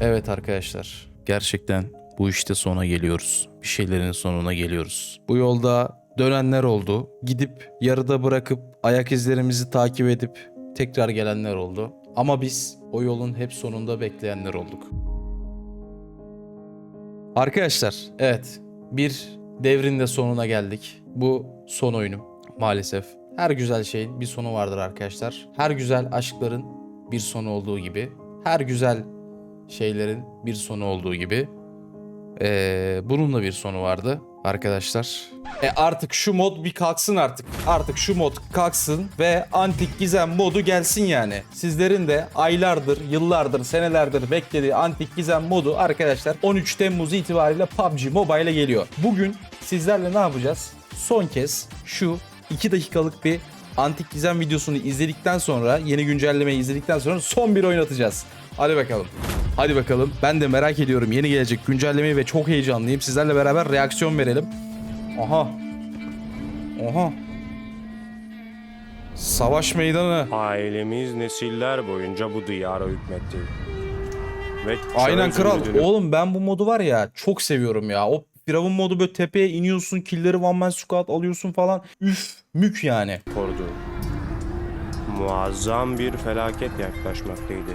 Evet arkadaşlar. Gerçekten bu işte sona geliyoruz. Bir şeylerin sonuna geliyoruz. Bu yolda dönenler oldu. Gidip yarıda bırakıp ayak izlerimizi takip edip tekrar gelenler oldu. Ama biz o yolun hep sonunda bekleyenler olduk. Arkadaşlar evet bir devrin de sonuna geldik. Bu son oyunum maalesef. Her güzel şeyin bir sonu vardır arkadaşlar. Her güzel aşkların bir sonu olduğu gibi. Her güzel şeylerin bir sonu olduğu gibi. Ee, bunun da bir sonu vardı arkadaşlar. E artık şu mod bir kalksın artık. Artık şu mod kalksın ve antik gizem modu gelsin yani. Sizlerin de aylardır, yıllardır, senelerdir beklediği antik gizem modu arkadaşlar 13 Temmuz itibariyle PUBG Mobile'e geliyor. Bugün sizlerle ne yapacağız? Son kez şu 2 dakikalık bir antik gizem videosunu izledikten sonra, yeni güncellemeyi izledikten sonra son bir oynatacağız. Hadi bakalım. Hadi bakalım. Ben de merak ediyorum yeni gelecek güncellemeyi ve çok heyecanlıyım. Sizlerle beraber reaksiyon verelim. Aha. Oha. Savaş meydanı. Ailemiz nesiller boyunca bu diyara hükmetti. Ve Aynen kral. zümrüdünü Oğlum ben bu modu var ya çok seviyorum ya. O Firavun modu böyle tepeye iniyorsun, killleri one man squad alıyorsun falan. Üf, mük yani. korudu. Muazzam bir felaket yaklaşmaktaydı.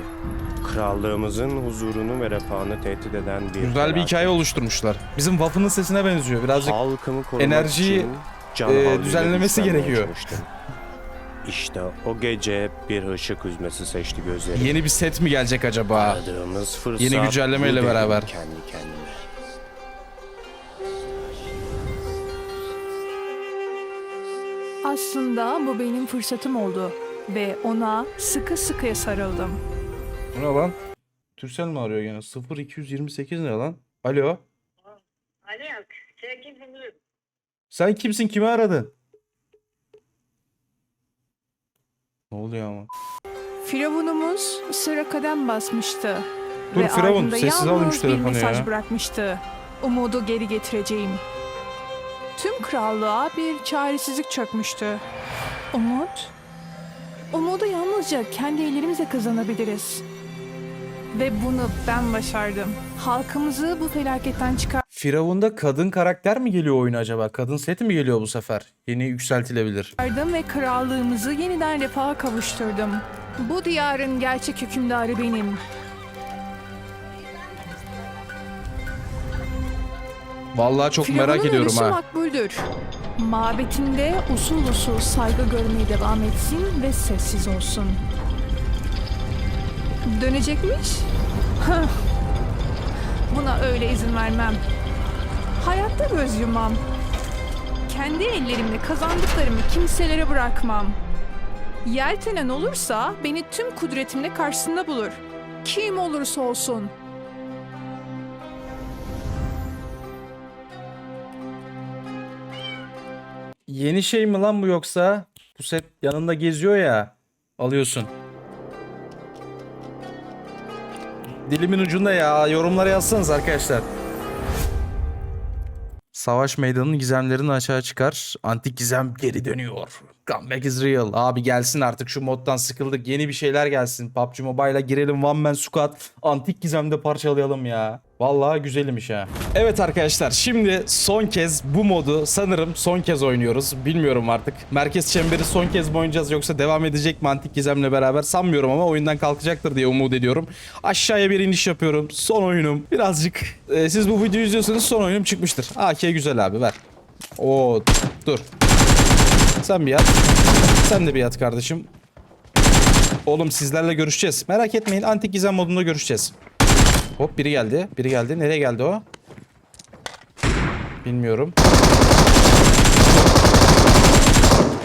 Krallığımızın huzurunu ve refahını tehdit eden bir Güzel bir felaket. hikaye oluşturmuşlar. Bizim Waffle'ın sesine benziyor. Birazcık Halkımı korumak enerjiyi, için can e, havliyle düzenlemesi güçlenmeye gerekiyor. çalıştım. İşte o gece bir ışık üzmesi seçti gözlerimi. yeni bir set mi gelecek acaba? Aradığımız fırsat Yeni güncellemeyle bu dedim beraber. Kendi kendime. Aslında bu benim fırsatım oldu ve ona sıkı sıkıya sarıldım. Bu ne lan? Türsel mi arıyor gene? 0228 ne lan? Alo. Alo, sen kimsin kızım? Sen kimsin? Kimi aradın? Ne oluyor ama? Firavunumuz sıra kadem basmıştı. Dur ve Firavun, ardında sessiz yalnız şu telefonu bir mesaj ya. bırakmıştı. Umudu geri getireceğim. Tüm krallığa bir çaresizlik çökmüştü. Umut? Umudu yalnızca kendi ellerimizle kazanabiliriz. Ve bunu ben başardım. Halkımızı bu felaketten çıkar. Firavun'da kadın karakter mi geliyor oyuna acaba? Kadın seti mi geliyor bu sefer? Yeni yükseltilebilir. Çıkardım ve krallığımızı yeniden refaha kavuşturdum. Bu diyarın gerçek hükümdarı benim. Vallahi çok merak Firavun'un ediyorum ölüsü ha. makbuldür. Mabetinde usul usul saygı görmeye devam etsin ve sessiz olsun. Dönecekmiş? Buna öyle izin vermem. Hayatta göz yumam. Kendi ellerimle kazandıklarımı kimselere bırakmam. Yeltenen olursa beni tüm kudretimle karşısında bulur. Kim olursa olsun. Yeni şey mi lan bu yoksa? Bu set yanında geziyor ya. Alıyorsun. Dilimin ucunda ya. Yorumlara yazsanız arkadaşlar. Savaş meydanının gizemlerini açığa çıkar. Antik gizem geri dönüyor. Comeback is real. Abi gelsin artık şu moddan sıkıldık. Yeni bir şeyler gelsin. PUBG Mobile'a girelim. One Man Squad. Antik gizemde parçalayalım ya. Vallahi güzelmiş ha. Evet arkadaşlar şimdi son kez bu modu sanırım son kez oynuyoruz. Bilmiyorum artık. Merkez çemberi son kez mi oynayacağız yoksa devam edecek mi Antik Gizem'le beraber sanmıyorum ama oyundan kalkacaktır diye umut ediyorum. Aşağıya bir iniş yapıyorum. Son oyunum. Birazcık e, siz bu videoyu izliyorsanız son oyunum çıkmıştır. AK güzel abi ver. Oo dur. Sen bir yat. Sen de bir yat kardeşim. Oğlum sizlerle görüşeceğiz. Merak etmeyin Antik Gizem modunda görüşeceğiz. Hop biri geldi. Biri geldi. Nereye geldi o? Bilmiyorum.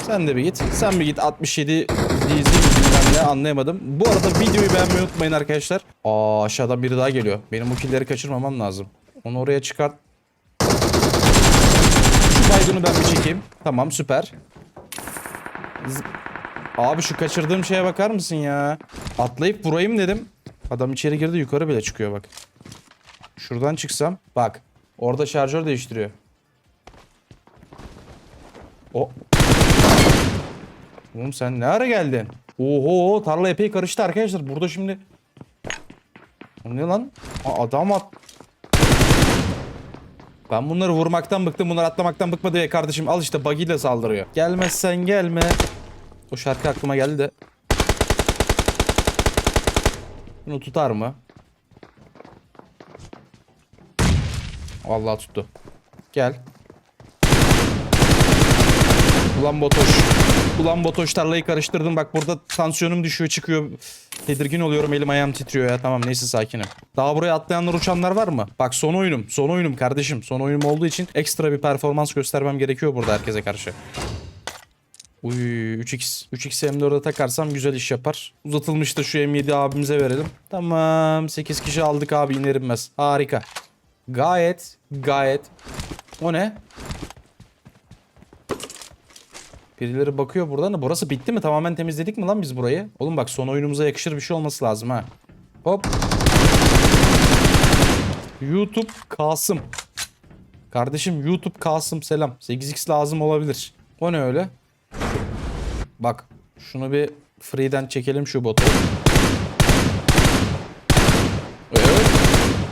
Sen de bir git. Sen bir git. 67 dizi bilmem ne anlayamadım. Bu arada videoyu beğenmeyi unutmayın arkadaşlar. Aa aşağıdan biri daha geliyor. Benim bu killleri kaçırmamam lazım. Onu oraya çıkart. Şu baygını ben bir çekeyim. Tamam süper. Abi şu kaçırdığım şeye bakar mısın ya? Atlayıp vurayım dedim. Adam içeri girdi yukarı bile çıkıyor bak. Şuradan çıksam bak. Orada şarjör değiştiriyor. O. Oğlum sen ne ara geldin? Oho tarla epey karıştı arkadaşlar. Burada şimdi O ne lan? Aa, adam at. Ben bunları vurmaktan bıktım. Bunlar atlamaktan bıkmadı ya kardeşim. Al işte buggy ile saldırıyor. Gelmezsen gelme. O şarkı aklıma geldi de. Bunu tutar mı? Vallahi tuttu. Gel. Ulan Botoş. Ulan Botoş tarlayı karıştırdım. Bak burada tansiyonum düşüyor çıkıyor. Tedirgin oluyorum elim ayağım titriyor ya. Tamam neyse sakinim. Daha buraya atlayanlar uçanlar var mı? Bak son oyunum. Son oyunum kardeşim. Son oyunum olduğu için ekstra bir performans göstermem gerekiyor burada herkese karşı. Uy 3x. 3x M4'e takarsam güzel iş yapar. Uzatılmış da şu M7 abimize verelim. Tamam 8 kişi aldık abi iner inmez. Harika. Gayet gayet. O ne? Birileri bakıyor buradan da. Burası bitti mi? Tamamen temizledik mi lan biz burayı? Oğlum bak son oyunumuza yakışır bir şey olması lazım ha. Hop. YouTube Kasım. Kardeşim YouTube Kasım selam. 8x lazım olabilir. O ne öyle? Bak şunu bir free'den çekelim şu botu. Evet.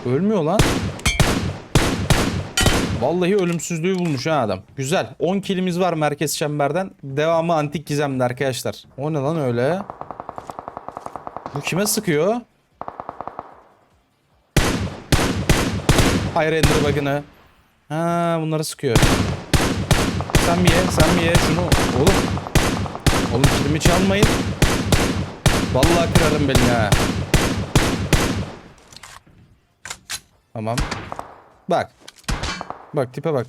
Ölmüyor lan. Vallahi ölümsüzlüğü bulmuş ha adam. Güzel. 10 kilimiz var merkez çemberden. Devamı antik gizemli arkadaşlar. O ne lan öyle? Bu kime sıkıyor? Hayır Ender bug'ını. Ha bunları sıkıyor. Sen bir ye, sen bir ye şunu. Oğlum. Oğlum kilimi çalmayın. Vallahi kırarım beni ha. Tamam. Bak. Bak tipe bak.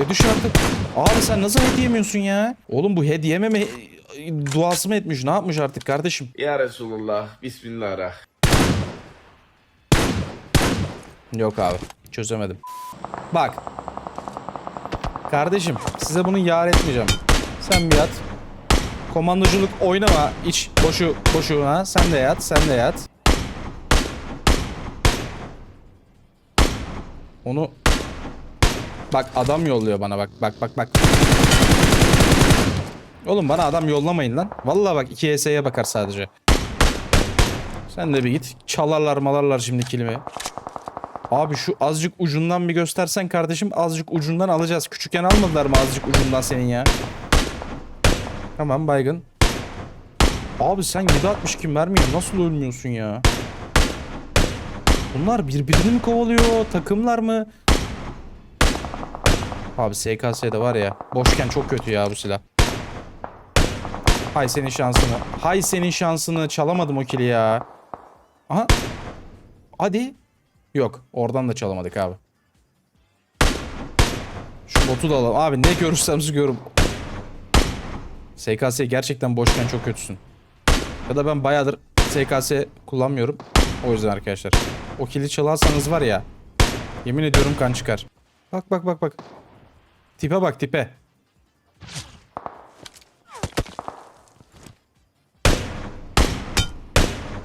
E düş artık. Abi sen nasıl hediye yemiyorsun ya? Oğlum bu hediye yememe e, duası mı etmiş? Ne yapmış artık kardeşim? Ya Resulullah, Bismillah. Yok abi. Çözemedim. Bak. Kardeşim size bunu yar etmeyeceğim. Sen bir yat. Komandoculuk oynama. iç boşu boşuna. Sen de yat. Sen de yat. Onu Bak adam yolluyor bana bak bak bak bak. Oğlum bana adam yollamayın lan. Vallahi bak 2 ES'ye bakar sadece. Sen de bir git. Çalarlar malarlar şimdi kilimi. Abi şu azıcık ucundan bir göstersen kardeşim azıcık ucundan alacağız. Küçükken almadılar mı azıcık ucundan senin ya? Tamam baygın. Abi sen 7.62 mermiyi nasıl ölmüyorsun ya? Bunlar birbirini mi kovalıyor? Takımlar mı? Abi SKS'de var ya. Boşken çok kötü ya bu silah. Hay senin şansını. Hay senin şansını. Çalamadım o kili ya. Aha. Hadi. Yok. Oradan da çalamadık abi. Şu botu da alalım. Abi ne görürsem sıkıyorum. SKS gerçekten boşken çok kötüsün. Ya da ben bayağıdır SKS kullanmıyorum. O yüzden arkadaşlar. O kili çalarsanız var ya. Yemin ediyorum kan çıkar. Bak bak bak bak. Tipe bak tipe.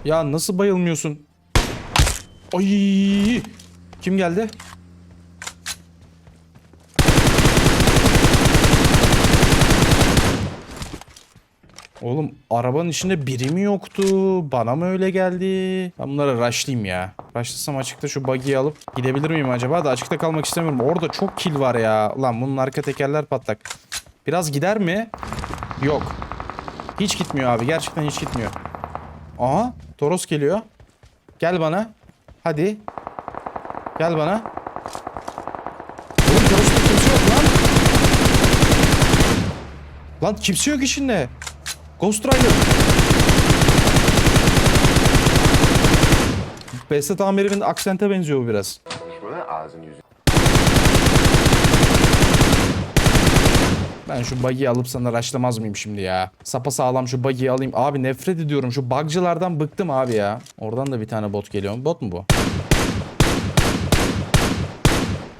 Ya nasıl bayılmıyorsun? Ay! Kim geldi? Oğlum arabanın içinde biri mi yoktu? Bana mı öyle geldi? Ben bunları rushlayayım ya. Rushlasam açıkta şu buggy'i alıp gidebilir miyim acaba? Da açıkta kalmak istemiyorum. Orada çok kill var ya. Lan bunun arka tekerler patlak. Biraz gider mi? Yok. Hiç gitmiyor abi. Gerçekten hiç gitmiyor. Aha. Toros geliyor. Gel bana. Hadi. Gel bana. Oğlum Toros'ta kimse yok lan. Lan kimse yok içinde. Ghost Rider. Behzat Amir'in aksente benziyor bu biraz. Ağzını yüzünü. Ben şu buggy'i alıp sana raşlamaz mıyım şimdi ya? Sapa sağlam şu buggy'i alayım. Abi nefret ediyorum. Şu bugcılardan bıktım abi ya. Oradan da bir tane bot geliyor. Bot mu bu?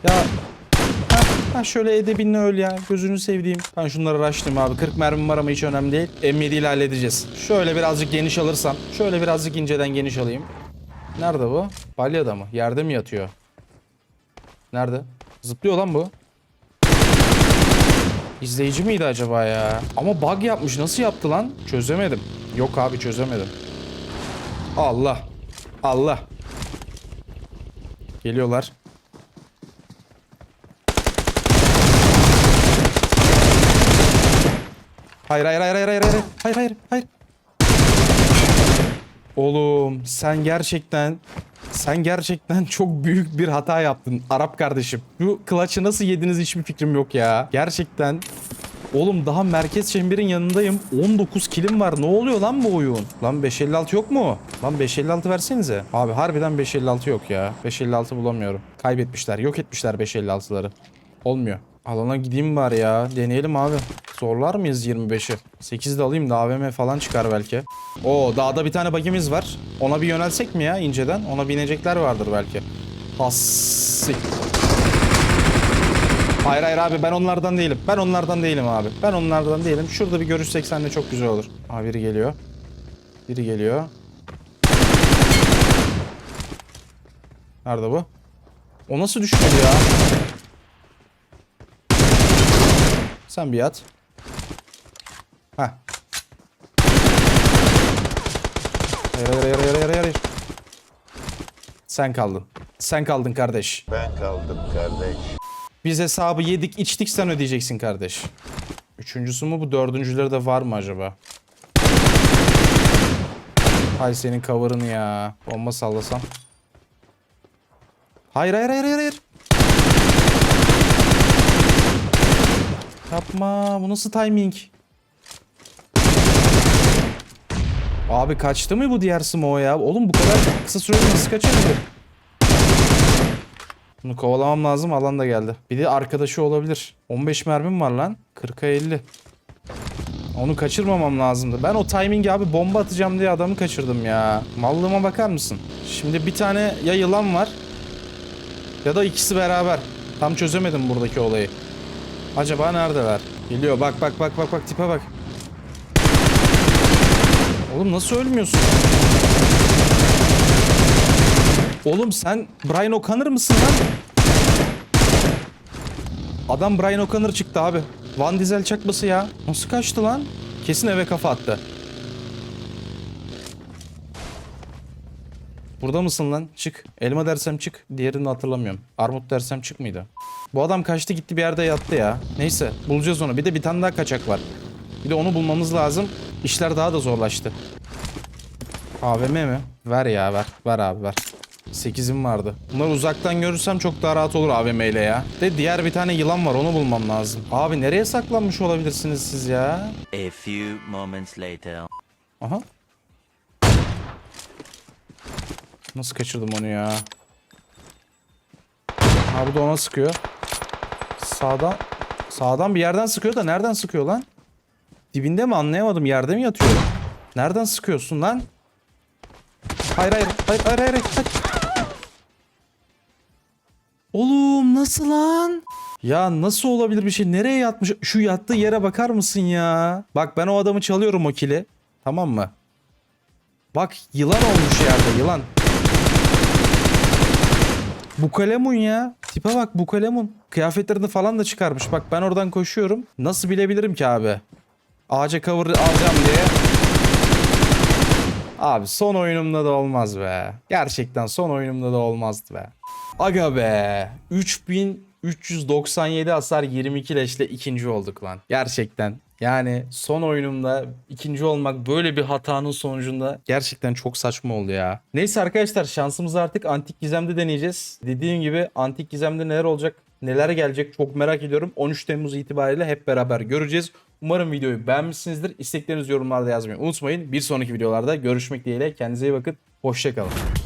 Ya Ha, şöyle edebinle öl ya. Gözünü sevdiğim. Ben şunları raşlayayım abi. 40 mermim var ama hiç önemli değil. M7 ile halledeceğiz. Şöyle birazcık geniş alırsam. Şöyle birazcık inceden geniş alayım. Nerede bu? Balyada mı? Yerde mi yatıyor? Nerede? Zıplıyor lan bu. İzleyici miydi acaba ya? Ama bug yapmış. Nasıl yaptı lan? Çözemedim. Yok abi çözemedim. Allah. Allah. Geliyorlar. Hayır hayır hayır hayır hayır hayır hayır hayır hayır. Oğlum sen gerçekten sen gerçekten çok büyük bir hata yaptın Arap kardeşim. Bu clutch'ı nasıl yediniz hiçbir fikrim yok ya. Gerçekten Oğlum daha merkez çemberin yanındayım. 19 kilim var. Ne oluyor lan bu oyun? Lan 556 yok mu? Lan 556 versenize. Abi harbiden 556 yok ya. 556 bulamıyorum. Kaybetmişler. Yok etmişler 556'ları. Olmuyor. Alana gideyim var ya. Deneyelim abi. Zorlar mıyız 25'i? 8 de alayım da AVM falan çıkar belki. Oo dağda bir tane bagimiz var. Ona bir yönelsek mi ya inceden? Ona binecekler vardır belki. Hassi. Hayır hayır abi ben onlardan değilim. Ben onlardan değilim abi. Ben onlardan değilim. Şurada bir görüşsek seninle çok güzel olur. Aa biri geliyor. Biri geliyor. Nerede bu? O nasıl düşmedi ya? Sen bir yat. Hayır hayır hayır hayır hayır hayır. Sen kaldın. Sen kaldın kardeş. Ben kaldım kardeş. Biz hesabı yedik içtik sen ödeyeceksin kardeş. Üçüncüsü mü bu dördüncüleri de var mı acaba? Hay senin cover'ını ya. Bomba sallasam. Hayır hayır hayır hayır. hayır. Yapma bu nasıl timing? Abi kaçtı mı bu diğer smoke ya? Oğlum bu kadar kısa sürede nasıl kaçabilir? Bunu kovalamam lazım. Alan da geldi. Bir de arkadaşı olabilir. 15 mermim var lan. 40'a 50. Onu kaçırmamam lazımdı. Ben o timing abi bomba atacağım diye adamı kaçırdım ya. Mallığıma bakar mısın? Şimdi bir tane ya yılan var ya da ikisi beraber. Tam çözemedim buradaki olayı. Acaba neredeler? Geliyor bak bak bak bak bak tipe bak. Oğlum nasıl ölmüyorsun? Oğlum sen Brian O'Connor mısın lan? Adam Brian O'Connor çıktı abi. Van Diesel çakması ya. Nasıl kaçtı lan? Kesin eve kafa attı. Burada mısın lan? Çık. Elma dersem çık. Diğerini hatırlamıyorum. Armut dersem çık mıydı? Bu adam kaçtı gitti bir yerde yattı ya. Neyse bulacağız onu. Bir de bir tane daha kaçak var. Bir de onu bulmamız lazım. İşler daha da zorlaştı. AVM mi? Ver ya ver. Ver abi ver. 8'im vardı. Bunları uzaktan görürsem çok daha rahat olur AVM ile ya. De diğer bir tane yılan var onu bulmam lazım. Abi nereye saklanmış olabilirsiniz siz ya? A few moments later. Aha. Nasıl kaçırdım onu ya? Abi de ona sıkıyor. Sağdan sağdan bir yerden sıkıyor da nereden sıkıyor lan? Dibinde mi anlayamadım. Yerde mi yatıyor? Nereden sıkıyorsun lan? Hayır hayır hayır hayır hayır. hayır. Oğlum nasıl lan? Ya nasıl olabilir bir şey? Nereye yatmış? Şu yattığı yere bakar mısın ya? Bak ben o adamı çalıyorum o kili. Tamam mı? Bak yılan olmuş yerde yılan. Bu kalemun ya. Tipe bak bu kalemun. Kıyafetlerini falan da çıkarmış. Bak ben oradan koşuyorum. Nasıl bilebilirim ki abi? Ağaca cover alacağım diye. Abi son oyunumda da olmaz be. Gerçekten son oyunumda da olmazdı be. Aga be. 3397 hasar 22 leşle ikinci olduk lan. Gerçekten. Yani son oyunumda ikinci olmak böyle bir hatanın sonucunda gerçekten çok saçma oldu ya. Neyse arkadaşlar şansımızı artık Antik Gizem'de deneyeceğiz. Dediğim gibi Antik Gizem'de neler olacak, neler gelecek çok merak ediyorum. 13 Temmuz itibariyle hep beraber göreceğiz. Umarım videoyu beğenmişsinizdir. İsteklerinizi yorumlarda yazmayı unutmayın. Bir sonraki videolarda görüşmek dileğiyle. Kendinize iyi bakın. Hoşçakalın.